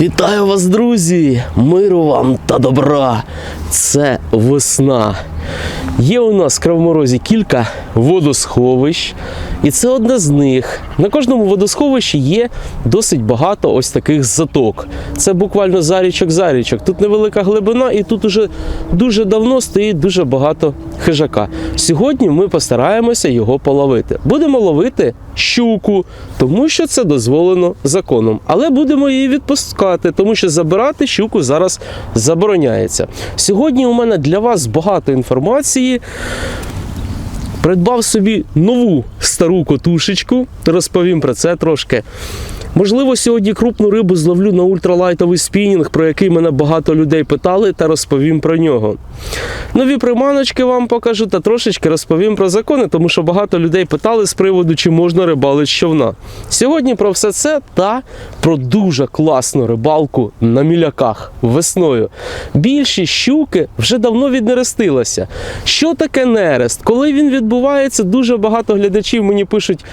Вітаю вас, друзі! Миру вам та добра! Це весна. Є у нас в Кривоморозі кілька водосховищ, і це одне з них. На кожному водосховищі є досить багато ось таких заток. Це буквально зарічок-зарічок. Тут невелика глибина, і тут уже дуже давно стоїть дуже багато хижака. Сьогодні ми постараємося його половити. Будемо ловити щуку, тому що це дозволено законом. Але будемо її відпускати, тому що забирати щуку зараз забороняється. Сьогодні у мене для вас багато інформації. Придбав собі нову стару котушечку, розповім про це трошки. Можливо, сьогодні крупну рибу зловлю на ультралайтовий спінінг, про який мене багато людей питали, та розповім про нього. Нові приманочки вам покажу та трошечки розповім про закони, тому що багато людей питали з приводу, чи можна рибалити човна. Сьогодні про все це та про дуже класну рибалку на міляках весною. Більшість щуки вже давно віднерестилася. Що таке нерест? Коли він відбувається, дуже багато глядачів мені пишуть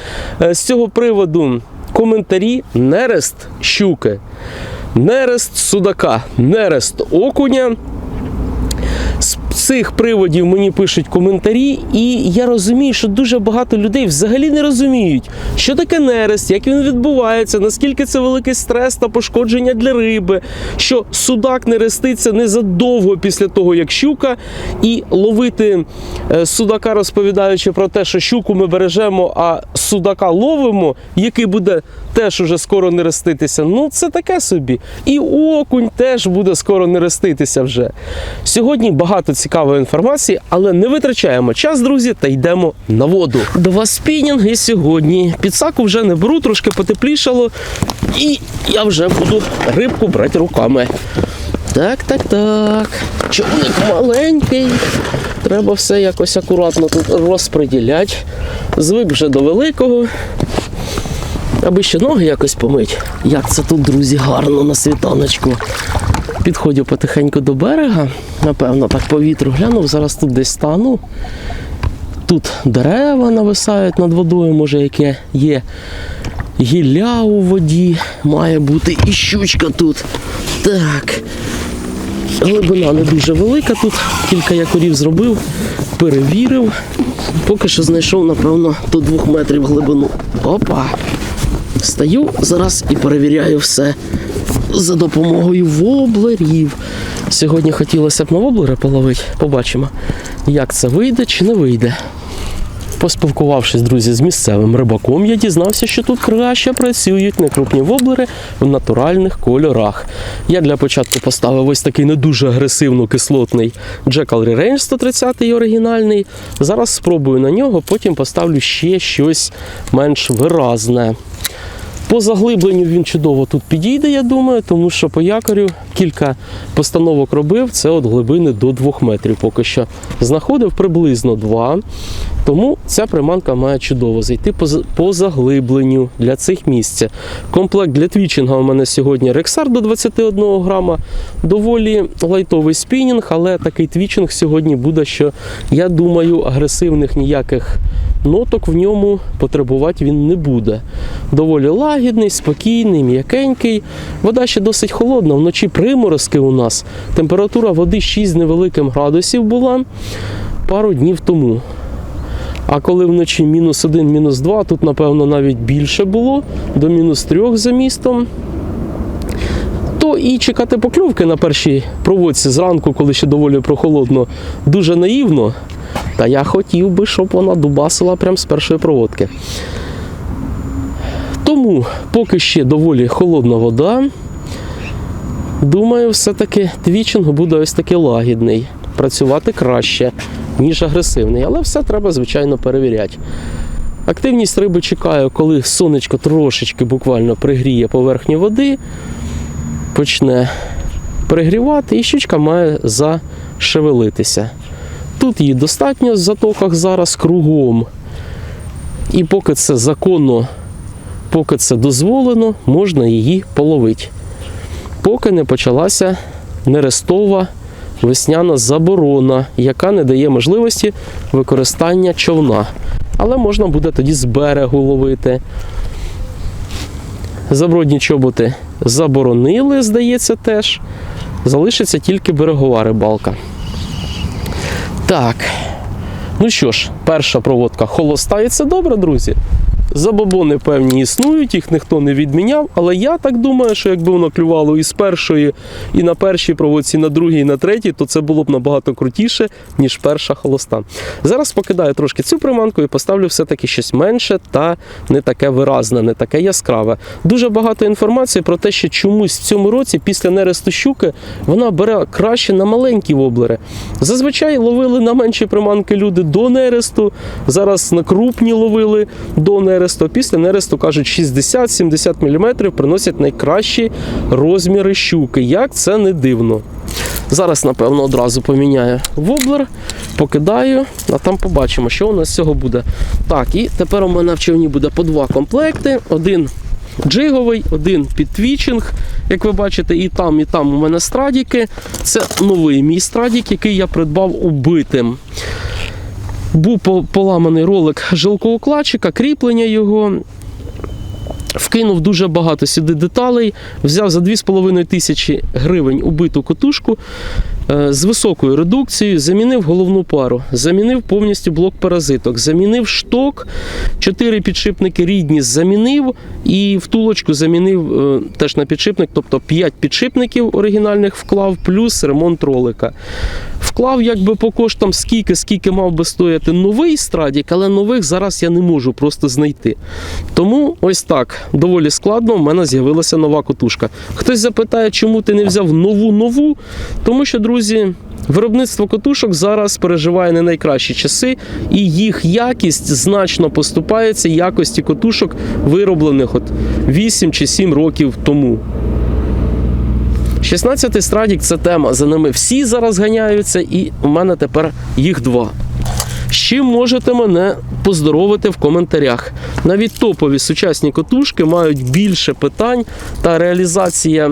е, з цього приводу коментарі нерест щуки, нерест судака, нерест окуня. З цих приводів мені пишуть коментарі, і я розумію, що дуже багато людей взагалі не розуміють, що таке нерест, як він відбувається, наскільки це великий стрес та пошкодження для риби, що судак не реститься незадовго після того, як щука, і ловити е, судака, розповідаючи про те, що щуку ми бережемо, а судака ловимо, який буде теж уже скоро не реститися. Ну, це таке собі. І окунь теж буде скоро не реститися вже. Сьогодні багато цікавої інформації, але не витрачаємо час, друзі, та йдемо на воду. Два спінінги сьогодні. Підсаку вже не беру, трошки потеплішало. І я вже буду рибку брати руками. Так, так, так. Човник маленький. Треба все якось акуратно тут розподіляти. Звик вже до великого. Аби ще ноги якось помить. Як це тут, друзі, гарно на світаночку. Підходжу потихеньку до берега. Напевно, так по вітру глянув. Зараз тут десь стану. Тут дерева нависають над водою, може, яке є гілля у воді. Має бути і щучка тут. Так. Глибина не дуже велика тут. Кілька якорів зробив, перевірив. Поки що знайшов, напевно, до двох метрів глибину. Опа! Стаю зараз і перевіряю все за допомогою воблерів. Сьогодні хотілося б на воблери половити. Побачимо, як це вийде чи не вийде. Поспілкувавшись, друзі, з місцевим рибаком, я дізнався, що тут краще працюють некрупні воблери в натуральних кольорах. Я для початку поставив ось такий не дуже агресивно кислотний Jackal Range 130 оригінальний. Зараз спробую на нього, потім поставлю ще щось менш виразне. По заглибленню він чудово тут підійде, я думаю, тому що по якорю кілька постановок робив, це от глибини до 2 метрів поки що. Знаходив приблизно 2. Тому ця приманка має чудово зайти по, заглибленню для цих місць. Комплект для твічинга у мене сьогодні Рексар до 21 грама. Доволі лайтовий спінінг, але такий твічинг сьогодні буде, що я думаю, агресивних ніяких ноток в ньому потребувати він не буде. Доволі лагідний, спокійний, м'якенький. Вода ще досить холодна. Вночі приморозки у нас. Температура води 6 з невеликим градусів була пару днів тому. А коли вночі мінус 1, мінус 2, тут, напевно, навіть більше було, до мінус 3 за містом. То і чекати покльовки на першій проводці зранку, коли ще доволі прохолодно, дуже наївно. Та я хотів би, щоб вона дубасила прямо з першої проводки. Тому, поки ще доволі холодна вода, думаю, все-таки твічинг буде ось такий лагідний. Працювати краще, ніж агресивний. Але все треба, звичайно, перевіряти. Активність риби чекаю, коли сонечко трошечки буквально пригріє поверхню води, почне пригрівати, і щучка має зашевелитися. Тут її достатньо в затоках зараз кругом. І поки це законно, поки це дозволено, можна її половити. Поки не почалася нерестова весняна заборона, яка не дає можливості використання човна. Але можна буде тоді з берегу ловити. Забродні чоботи заборонили, здається, теж. Залишиться тільки берегова рибалка. Так. Ну що ж, перша проводка холоста, і це добре, друзі. Забобони певні існують, їх ніхто не відміняв. Але я так думаю, що якби воно клювало і з першої, і на першій проводці, і на другій, і на третій, то це було б набагато крутіше, ніж перша холоста. Зараз покидаю трошки цю приманку і поставлю все-таки щось менше та не таке виразне, не таке яскраве. Дуже багато інформації про те, що чомусь в цьому році після нересту щуки вона бере краще на маленькі воблери. Зазвичай ловили на менші приманки люди до нересту, зараз на крупні ловили до нересту. А Після нересту кажуть 60-70 мм приносять найкращі розміри щуки. Як це не дивно. Зараз, напевно, одразу поміняю воблер, покидаю, а там побачимо, що у нас з цього буде. Так, і тепер у мене в човні буде по два комплекти. Один джиговий, один під твічинг. Як ви бачите, і там, і там у мене страдіки. Це новий мій страдік, який я придбав убитим. Був по- поламаний ролик жилкоукладчика, кріплення його. Вкинув дуже багато сюди деталей, взяв за 2,5 тисячі гривень убиту котушку з високою редукцією, замінив головну пару, замінив повністю блок паразиток, замінив шток, 4 підшипники рідні замінив і втулочку замінив е, теж на підшипник, тобто 5 підшипників оригінальних вклав, плюс ремонт ролика. Вклав якби по коштам скільки, скільки мав би стояти новий страдік, але нових зараз я не можу просто знайти. Тому ось так, доволі складно, в мене з'явилася нова котушка. Хтось запитає, чому ти не взяв нову нову? Тому що, друзі, виробництво котушок зараз переживає не найкращі часи, і їх якість значно поступається якості котушок, вироблених от 8 чи 7 років тому. 16-й страдік це тема. За ними всі зараз ганяються, і у мене тепер їх два. З чим можете мене поздоровити в коментарях? Навіть топові сучасні котушки мають більше питань та реалізація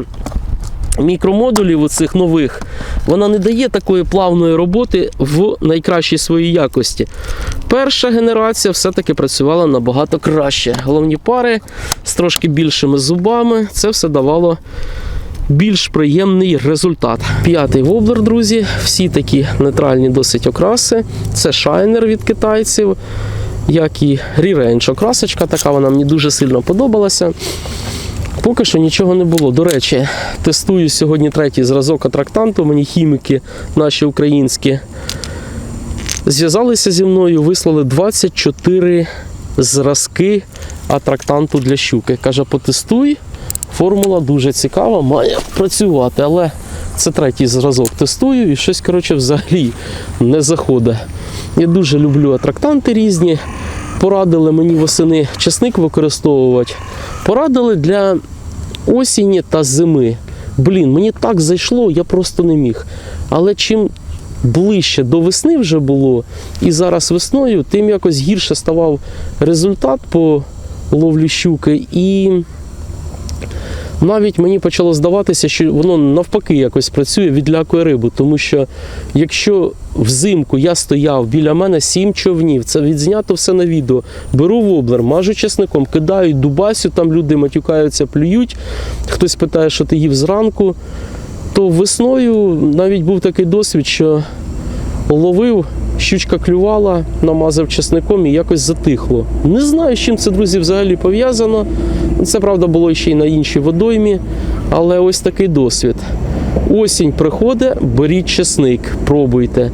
мікромодулів оцих нових, вона не дає такої плавної роботи в найкращій своїй якості. Перша генерація все-таки працювала набагато краще. Головні пари з трошки більшими зубами, це все давало більш приємний результат. П'ятий воблер, друзі, всі такі нейтральні досить окраси. Це шайнер від китайців, як і ріренч окрасочка, така вона мені дуже сильно подобалася. Поки що нічого не було. До речі, тестую сьогодні третій зразок атрактанту. Мені хіміки наші українські зв'язалися зі мною, вислали 24 зразки атрактанту для щуки. Каже, потестуй. Формула дуже цікава, має працювати, але це третій зразок тестую і щось, коротше, взагалі не заходить. Я дуже люблю атрактанти різні. Порадили мені восени чесник використовувати. Порадили для осені та зими. Блін, мені так зайшло, я просто не міг. Але чим ближче до весни вже було, і зараз весною, тим якось гірше ставав результат по ловлі щуки. І навіть мені почало здаватися, що воно навпаки якось працює, відлякує рибу. Тому що якщо взимку я стояв біля мене сім човнів, це відзнято все на відео. Беру воблер, мажу чесником, кидаю дубасю, там люди матюкаються, плюють. Хтось питає, що ти їв зранку. То весною навіть був такий досвід, що ловив, щучка клювала, намазав чесником і якось затихло. Не знаю, з чим це, друзі, взагалі пов'язано. Це правда було ще й на іншій водоймі, але ось такий досвід. Осінь приходить, беріть чесник, пробуйте.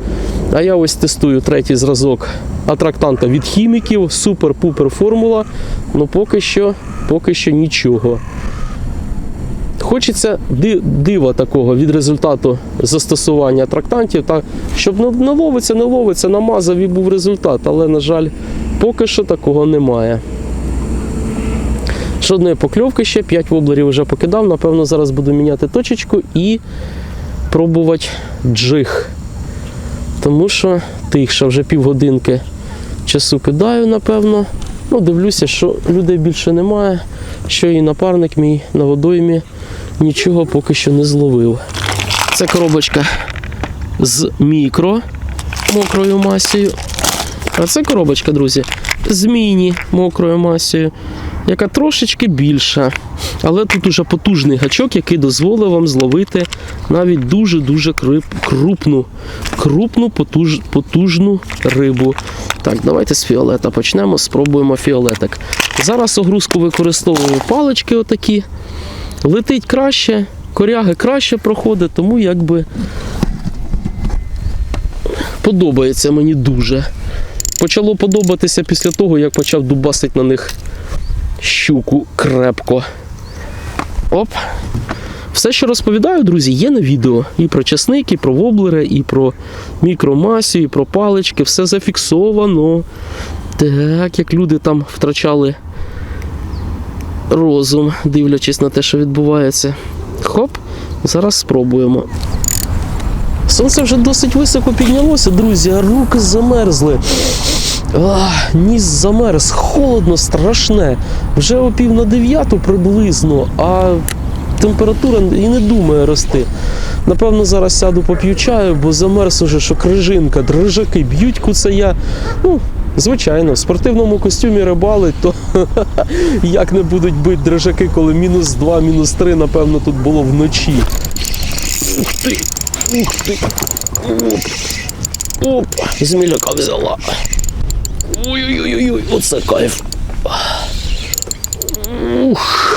А я ось тестую третій зразок атрактанта від хіміків, супер-пупер формула. Ну поки що, поки що нічого. Хочеться дива такого від результату застосування атрактантів, та щоб не ловиться, не ловиться, намазав і був результат, але, на жаль, поки що такого немає. Жодної покльовки ще, 5 воблерів вже покидав. Напевно, зараз буду міняти точечку і пробувати джиг. Тому що тихше, вже півгодинки часу кидаю, напевно. Ну, дивлюся, що людей більше немає, що і напарник мій на водоймі нічого поки що не зловив. Це коробочка з мікро мокрою масою. А це коробочка, друзі, змійні мокрою масою, яка трошечки більша. Але тут уже потужний гачок, який дозволив вам зловити навіть дуже-дуже крупну, крупну потуж, потужну рибу. Так, давайте з фіолета почнемо, спробуємо фіолетик. Зараз огрузку використовую палички отакі. Летить краще, коряги краще проходить, тому якби подобається мені дуже. Почало подобатися після того, як почав дубасити на них щуку крепко. Оп. Все, що розповідаю, друзі, є на відео. І про часник, і про воблери, і про мікромасію, і про палички. Все зафіксовано. Так, як люди там втрачали розум, дивлячись на те, що відбувається. Хоп, зараз спробуємо. Сонце вже досить високо піднялося, друзі, а руки замерзли. Ніс замерз, холодно, страшне. Вже о пів на дев'яту приблизно, а температура і не думає рости. Напевно, зараз сяду поп'ю чаю, бо замерз уже, що крижинка, дрижаки б'ють куцая. Ну, звичайно, в спортивному костюмі рибалить, то як не будуть бити дрижаки, коли мінус 2, мінус 3, напевно, тут було вночі. Ух ти! Ух ти! Оп! Оп! Зміляка взяла. Ой-ой-ой, оце кайф. Ух.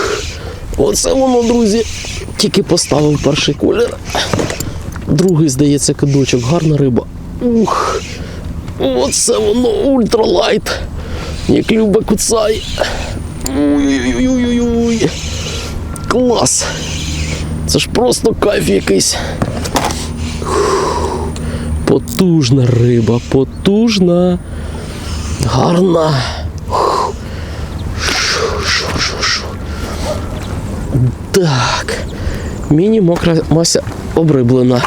Оце воно, друзі. Тільки поставив перший колір. Другий, здається, кидочок. Гарна риба. Ух. Оце воно ультралайт. Як любе куцай. Ой-ой-ой-ой-ой. Клас. Це ж просто кайф якийсь. Потужна риба, потужна. Гарна. Так. Міні мокра мася обриблена.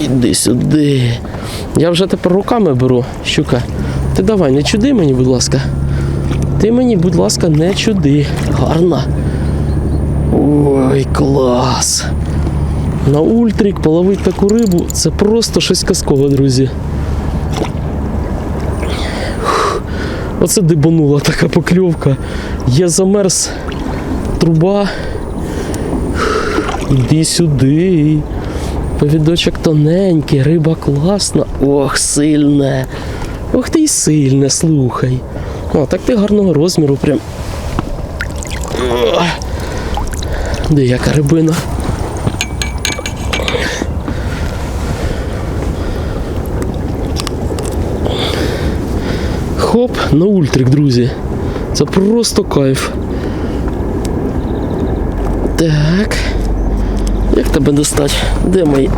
Іди сюди. Я вже тепер руками беру, щука. Ти давай, не чуди мені, будь ласка. Ти мені, будь ласка, не чуди. Гарна. Ой, клас. На ультрик половити таку рибу це просто щось казкове, друзі. Оце дибанула така покльовка. Я замерз. Труба. Іди сюди. Повідочок тоненький, риба класна. Ох, сильне. Ох ти й сильне, слухай. О, так ти гарного розміру прям. Де яка рибина? Хоп, на ультрик, друзі. Це просто кайф. Так. Як тебе достать? Де мої?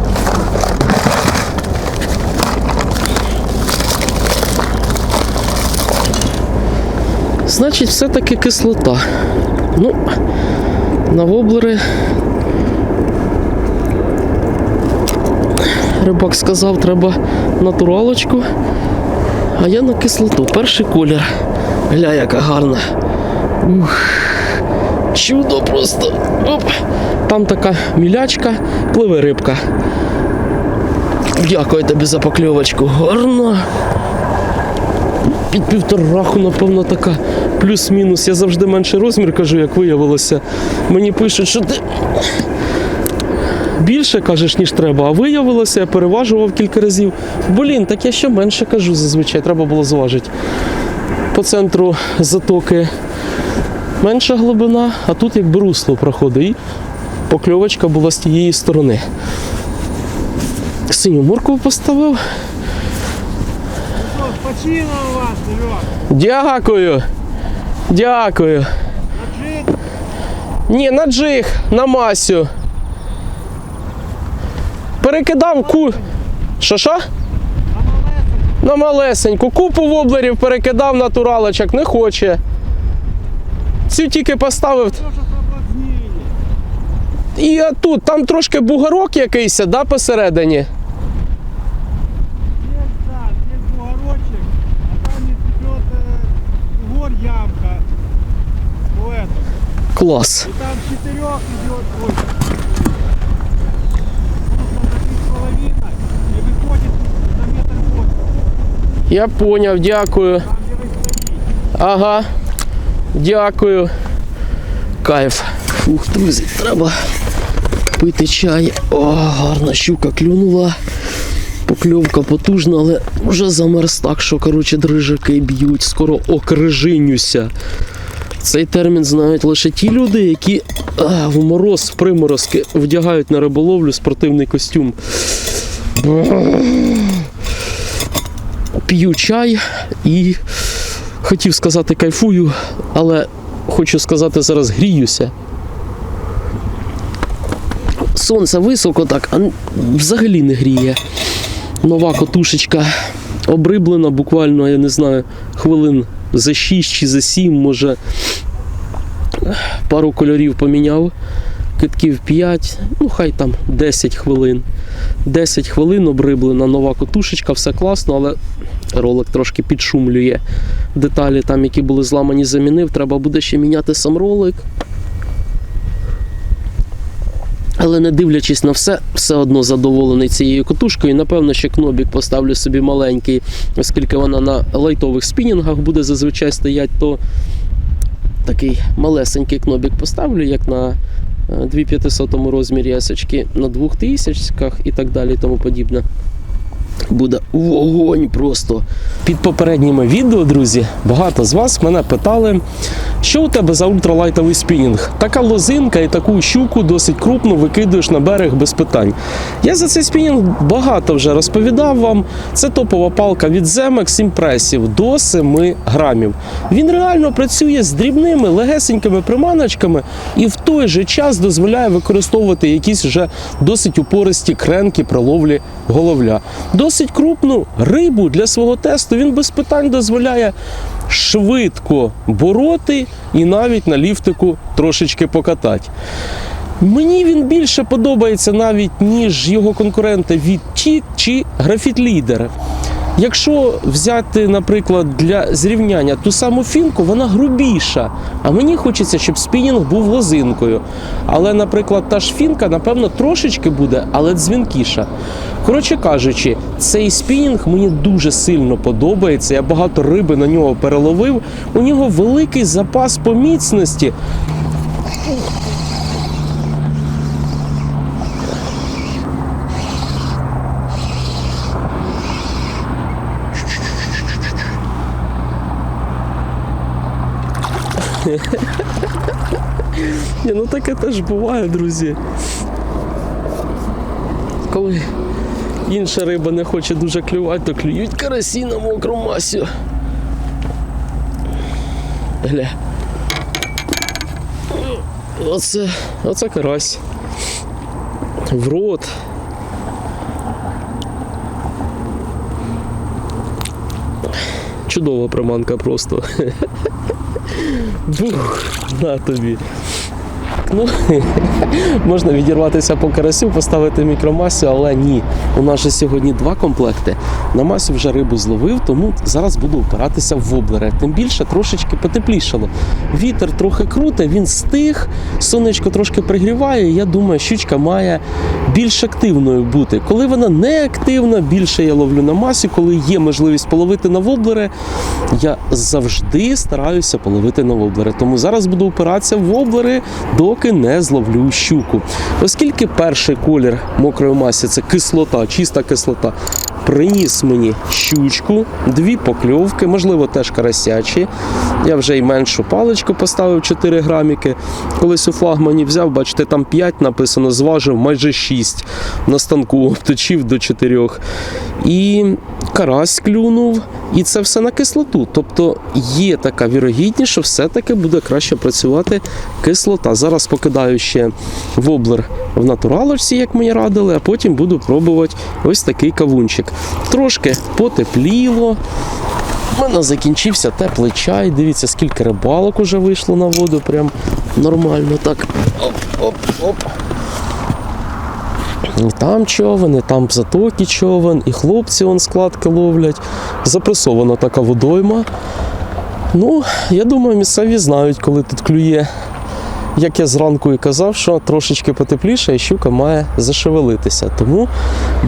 Значить, все-таки кислота. Ну, на воблери. Рибак сказав, треба натуралочку. А я на кислоту. Перший колір. Гля, яка гарна. Ух. Чудо просто. Оп. Там така мілячка, пливе рибка. Дякую тобі за покльовочку. Гарна. Під півтораху, напевно, така. Плюс-мінус. Я завжди менший розмір кажу, як виявилося. Мені пишуть, що ти більше кажеш, ніж треба, а виявилося, я переважував кілька разів. Блін, так я ще менше кажу зазвичай, треба було зважити. По центру затоки менша глибина, а тут якби русло проходить. І покльовочка була з тієї сторони. Синю моркву поставив. Дякую. Дякую. Наджит? Ні, на джиг, на масю Перекидав ку. Що що? На малесеньку? На малесеньку. Купу воблерів перекидав натуралочок, не хоче. Цю тільки поставив. Что ж соблазнили? І тут, там трошки бугорок якийсь, да, посередині. Есть, да, есть бугорочек, а там идет э, гор ямка. У этого. Клас. И там с четырех идет, Я поняв, дякую. Ага. Дякую. Кайф. Фух, друзі, треба пити чай. О, гарна щука клюнула. Покльовка потужна, але вже замерз так, що коротше дрижаки б'ють, скоро окрижинюся. Цей термін знають лише ті люди, які а, в мороз, приморозки вдягають на риболовлю спортивний костюм. П'ю чай і хотів сказати кайфую, але хочу сказати зараз гріюся. Сонце високо так, а взагалі не гріє. Нова котушечка обриблена буквально, я не знаю, хвилин за 6 чи за 7, може пару кольорів поміняв. Китків 5, ну хай там 10 хвилин. 10 хвилин обриблена нова котушечка, все класно, але ролик трошки підшумлює. Деталі там, які були зламані, замінив. Треба буде ще міняти сам ролик. Але не дивлячись на все, все одно задоволений цією котушкою. Напевно, ще кнобік поставлю собі маленький, оскільки вона на лайтових спінінгах буде зазвичай стояти, то такий малесенький кнобік поставлю, як на е, 2500 розмірі есочки, на 2000 і так далі і тому подібне. Буде вогонь просто. Під попередніми відео, друзі, багато з вас мене питали, що у тебе за ультралайтовий спінінг? Така лозинка і таку щуку досить крупну викидуєш на берег без питань. Я за цей спінінг багато вже розповідав вам. Це топова палка від Zemex імпресів до 7 грамів. Він реально працює з дрібними легесенькими приманочками і в той же час дозволяє використовувати якісь вже досить упористі кренки при ловлі головля. Досить крупну рибу для свого тесту він без питань дозволяє швидко бороти і навіть на ліфтику трошечки покатати. Мені він більше подобається навіть, ніж його конкуренти від Тік чи Графіт Лідер. Якщо взяти, наприклад, для зрівняння ту саму фінку, вона грубіша. А мені хочеться, щоб спінінг був лозинкою. Але, наприклад, та ж фінка, напевно, трошечки буде, але дзвінкіша. Коротше кажучи, цей спінінг мені дуже сильно подобається. Я багато риби на нього переловив. У нього великий запас по міцності. Ні, ну таке теж буває, друзі. Коли інша риба не хоче дуже клювати, то клюють карасі на мокру масю. Гля. Оце, оце карась. В рот. Чудова приманка просто. Бух, на тобі. Ну, можна відірватися по карасю, поставити мікромасю, але ні. У нас же сьогодні два комплекти. На масю вже рибу зловив, тому зараз буду опиратися в воблери. Тим більше трошечки потеплішало. Вітер трохи круте, він стих, сонечко трошки пригріває. Я думаю, щучка має більш активною бути. Коли вона не активна, більше я ловлю на масі. Коли є можливість половити на воблери, я завжди стараюся половити на воблери. Тому зараз буду опиратися в воблери, доки не зловлю щуку. Оскільки перший колір мокрої масі це кислота, чиста кислота. Приніс мені щучку, дві покльовки, можливо, теж карасячі. Я вже й меншу паличку поставив 4 граміки. Колись у флагмані взяв, бачите, там 5 написано, зважив майже 6 на станку, обточив до 4. І карась клюнув, і це все на кислоту. Тобто є така вірогідність, що все-таки буде краще працювати кислота. Зараз покидаю ще воблер в натуралочці, як мені радили, а потім буду пробувати ось такий кавунчик. Трошки потепліло. У мене закінчився теплий чай. Дивіться, скільки рибалок уже вийшло на воду. Прям нормально так. Оп-оп-оп. Там човен, і там в затокі човен, і хлопці он складки ловлять. Запресована така водойма. Ну, я думаю, місцеві знають, коли тут клює як я зранку і казав, що трошечки потепліше і щука має зашевелитися. Тому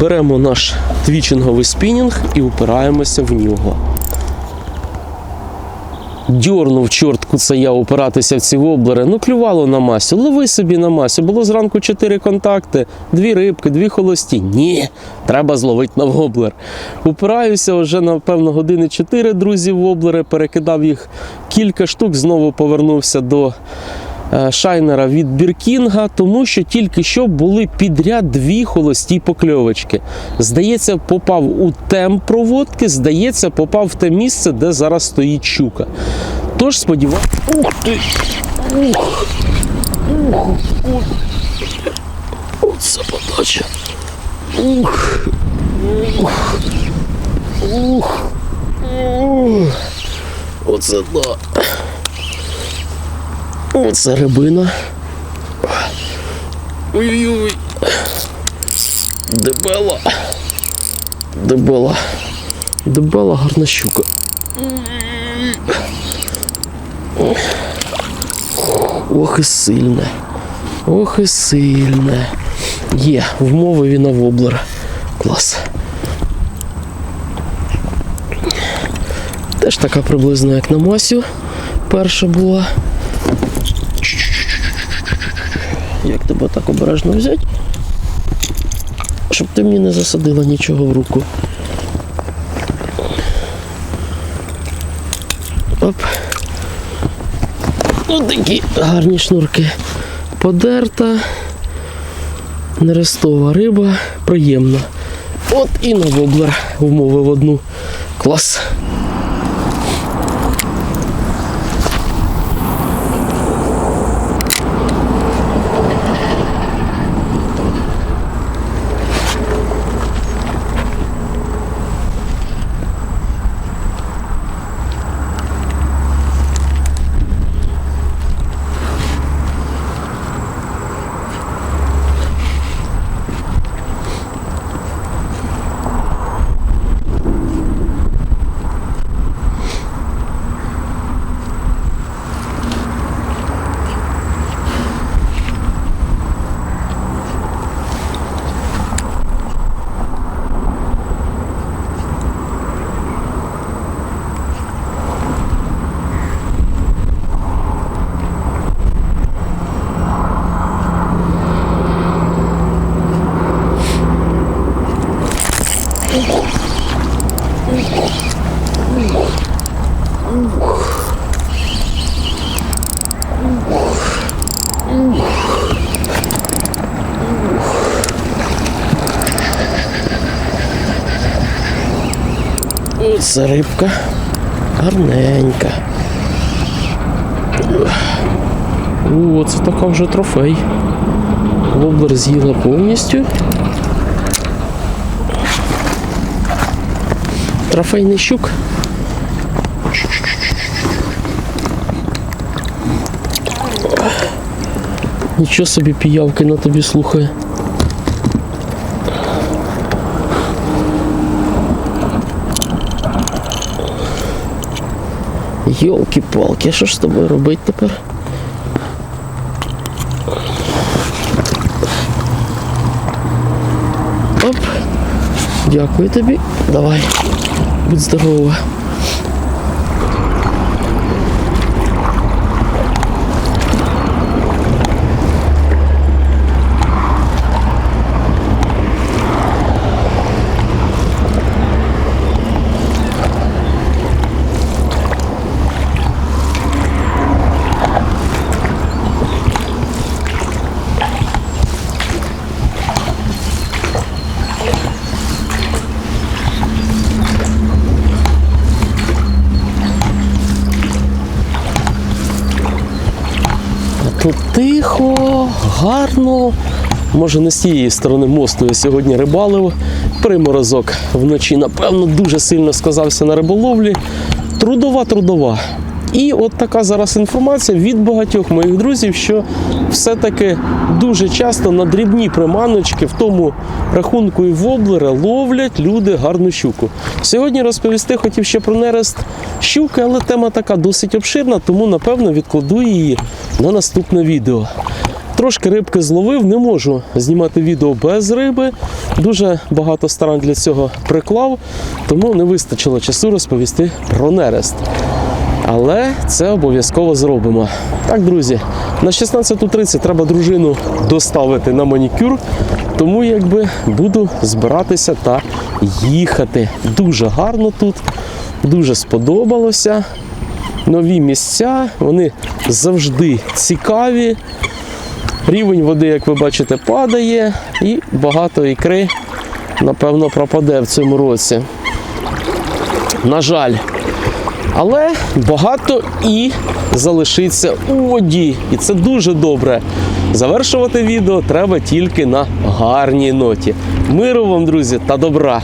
беремо наш твічинговий спінінг і упираємося в нього. Дьорнув чорт куцая упиратися в ці воблери. Ну, клювало на масю. Лови собі на масю. Було зранку чотири контакти, дві рибки, дві холості. Ні, треба зловити на воблер. Упираюся вже, напевно, години чотири друзі в воблери, перекидав їх кілька штук, знову повернувся до шайнера від Біркінга, тому що тільки що були підряд дві холості покльовочки. Здається, попав у темп проводки, здається, попав в те місце, де зараз стоїть щука. Тож сподіваюся. Ух ти! Ух! Ух! Ух! Оце подача. Ух! Ух! Ух! Ух! Оце да. Оце рибина. Ой-ой-ой. Дебела. Дебела. Дебела гарна щука. Ох і сильне. Ох і сильне. Є, вмовив і на воблер. Клас. Теж така приблизно, як на масю. Перша була. Як тебе так обережно взяти? Щоб ти мені не засадила нічого в руку. Оп. Ось такі гарні шнурки. Подерта, нерестова риба, приємно. От і на воблер вмовив одну. Клас. Оце рибка гарненька. О, це така вже трофей. Воблер з'їла повністю. Трофейний щук. Нічого собі піявки на тобі слухає. Йолки-палки, що ж з тобою робити тепер? Оп. Дякую тобі. Давай. Будь здорова. Тут тихо, гарно. Може, не з цієї сторони мосту я сьогодні рибалив. Приморозок вночі, напевно, дуже сильно сказався на риболовлі. Трудова, трудова. І от така зараз інформація від багатьох моїх друзів, що все-таки дуже часто на дрібні приманочки в тому рахунку і воблери ловлять люди гарну щуку. Сьогодні розповісти хотів ще про нерест щуки, але тема така досить обширна, тому напевно відкладу її на наступне відео. Трошки рибки зловив, не можу знімати відео без риби. Дуже багато старань для цього приклав, тому не вистачило часу розповісти про нерест. Але це обов'язково зробимо. Так, друзі, на 16.30 треба дружину доставити на манікюр, тому якби буду збиратися та їхати. Дуже гарно тут, дуже сподобалося. Нові місця, вони завжди цікаві. Рівень води, як ви бачите, падає, і багато ікри, напевно, пропаде в цьому році. На жаль. Але багато і залишиться у воді. І це дуже добре. Завершувати відео треба тільки на гарній ноті. Миру вам, друзі, та добра!